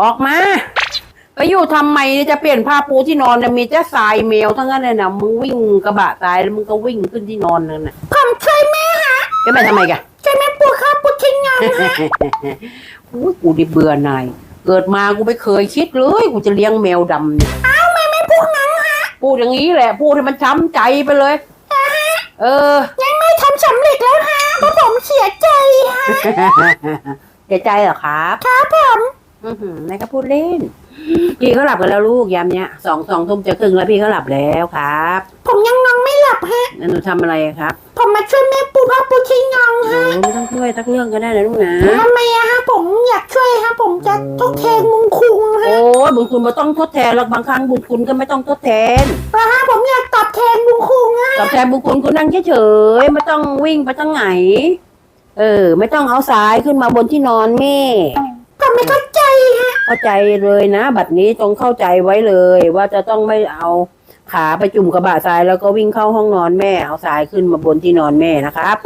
ออกมาไปอยู่ทำไมเนี่ยจะเปลี่ยนผ้าปูที่นอนเนี่ยมีแต่ทรายแมวทั้งนั้นเลยนะมึงวิ่งกระบะทรายแล้วมึงก็วิ่งขึ้นที่นอนนั่นน่ะผมช่วยแม่ฮะจะไปทำไมกันช่วยแม่ปูครับปูทิ้งงานฮะอุ้ยกูดิเบื่อหน่ายเกิดมากูไม่เคยคิดเลยกูจะเลี้ยงแมวดำเนี่ยอ้าวแม่ไม่พูดงั้นฮะพูดอย่างนี้แหละพูดให้มันช้ำใจไปเลยเออ ยังไม่ทำสำเร็จแล้วฮะเพราะผมเสียใจฮะเสียใจเหรอครับครับผมอือหือ นายก็พูดเล่น พี่เขาหลับกันแล้วลูกยามเนี้ยสองสองทุ่มจะครึ่งแล้วพี่เขาหลับแล้วครับ ผมยังนอนไม่หลับฮะแล้วหนูทำอะไรครับ ผมมาช่วยแม่ปูผ้าปูทิ้งงานโอ้ฮะไม่ต้องช่วยสักเรื่องก็ได้นะลูกนะ ทำไมอะฮะผมอยากช่วยฮะผมจะทดแทนมุงคุงฮะโอ้ยบุญคุณไม่ต้องทดแทนหรอกบางครั้งบุญคุณก็ไม่ต้องทดแทนนะฮะผมอยากตอบแทนมุงคุงฮะตอบแทนบุญคุณคุณนั่งเฉยๆไม่ต้องวิ่งไปตั้งไหน เออ ไม่ต้องเอาสายขึ้นมาบนที่นอนแม่ผมไม่เข้าใจฮะ เข้าใจเลยนะ บัดนี้จงเข้าใจไว้เลย ว่าจะต้องไม่เอาขาไปจุ่มกระบะทรายแล้วก็วิ่งเข้าห้องนอนแม่เอาทรายขึ้นมาบนที่นอนแม่นะครับ